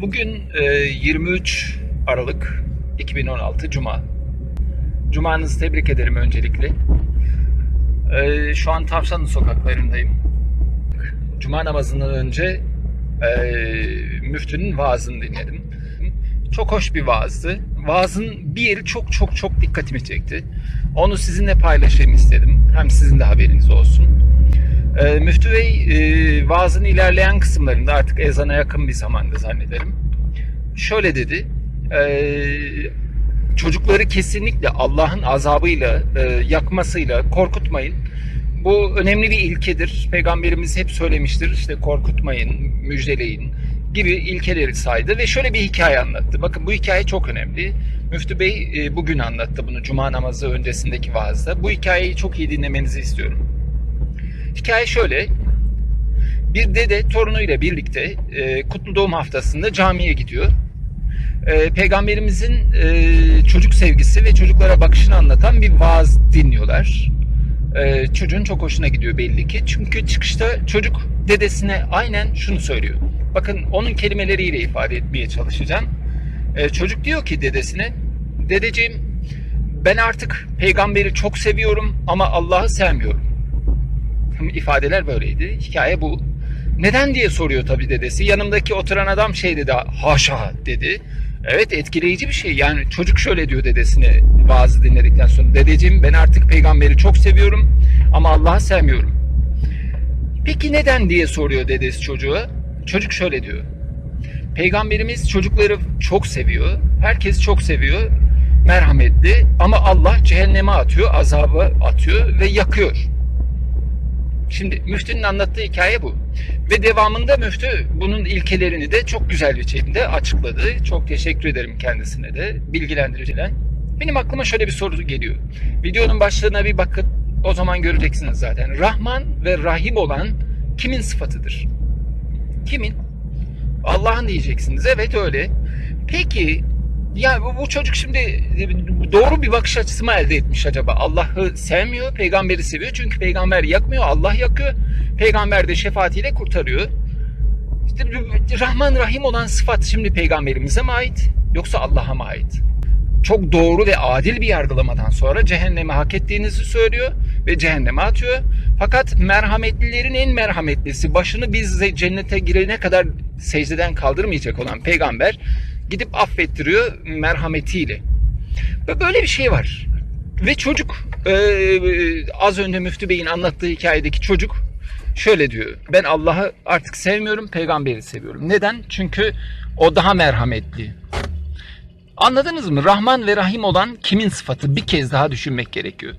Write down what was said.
Bugün e, 23 Aralık 2016 Cuma. Cumanızı tebrik ederim öncelikle. E, Şu an Tavşanlı sokaklarındayım. Cuma namazından önce e, müftünün vaazını dinledim. Çok hoş bir vaazdı. Vaazın bir yeri çok çok çok dikkatimi çekti. Onu sizinle paylaşayım istedim. Hem sizin de haberiniz olsun. E, Müftü Bey e, vaazın ilerleyen kısımlarında artık ezana yakın bir zamanda zannederim. Şöyle dedi. e, çocukları kesinlikle Allah'ın azabıyla, e, yakmasıyla korkutmayın. Bu önemli bir ilkedir. Peygamberimiz hep söylemiştir. İşte korkutmayın, müjdeleyin gibi ilkeleri saydı ve şöyle bir hikaye anlattı. Bakın bu hikaye çok önemli. Müftü Bey e, bugün anlattı bunu Cuma namazı öncesindeki vaazda. Bu hikayeyi çok iyi dinlemenizi istiyorum. Hikaye şöyle. Bir dede torunuyla birlikte e, kutlu doğum haftasında camiye gidiyor. E, Peygamberimizin e, çocuk sevgisi ve çocuklara bakışını anlatan bir vaaz dinliyorlar. E, çocuğun çok hoşuna gidiyor belli ki. Çünkü çıkışta çocuk dedesine aynen şunu söylüyor. Bakın onun kelimeleriyle ifade etmeye çalışacağım. E, çocuk diyor ki dedesine, dedeciğim ben artık peygamberi çok seviyorum ama Allah'ı sevmiyorum ifadeler böyleydi. Hikaye bu. Neden diye soruyor tabii dedesi. Yanımdaki oturan adam şey dedi. Haşa dedi. Evet etkileyici bir şey. Yani çocuk şöyle diyor dedesine vaazı dinledikten sonra. Dedeciğim ben artık peygamberi çok seviyorum ama Allah'ı sevmiyorum. Peki neden diye soruyor dedesi çocuğa. Çocuk şöyle diyor. Peygamberimiz çocukları çok seviyor. Herkes çok seviyor. Merhametli ama Allah cehenneme atıyor, azaba atıyor ve yakıyor. Şimdi müftünün anlattığı hikaye bu. Ve devamında müftü bunun ilkelerini de çok güzel bir şekilde açıkladı. Çok teşekkür ederim kendisine de bilgilendiricilen. Benim aklıma şöyle bir soru geliyor. Videonun başlığına bir bakın. O zaman göreceksiniz zaten. Rahman ve Rahim olan kimin sıfatıdır? Kimin? Allah'ın diyeceksiniz. Evet öyle. Peki ya bu, bu çocuk şimdi doğru bir bakış açısı mı elde etmiş acaba? Allah'ı sevmiyor, peygamberi seviyor. Çünkü peygamber yakmıyor, Allah yakıyor. Peygamber de şefaatiyle kurtarıyor. İşte Rahman Rahim olan sıfat şimdi peygamberimize mi ait yoksa Allah'a mı ait? Çok doğru ve adil bir yargılamadan sonra cehenneme hak ettiğinizi söylüyor ve cehenneme atıyor. Fakat merhametlilerin en merhametlisi başını biz cennete girene kadar secdeden kaldırmayacak olan peygamber gidip affettiriyor merhametiyle. Ve böyle bir şey var. Ve çocuk e, az önce Müftü Bey'in anlattığı hikayedeki çocuk şöyle diyor. Ben Allah'ı artık sevmiyorum, peygamberi seviyorum. Neden? Çünkü o daha merhametli. Anladınız mı? Rahman ve Rahim olan kimin sıfatı? Bir kez daha düşünmek gerekiyor.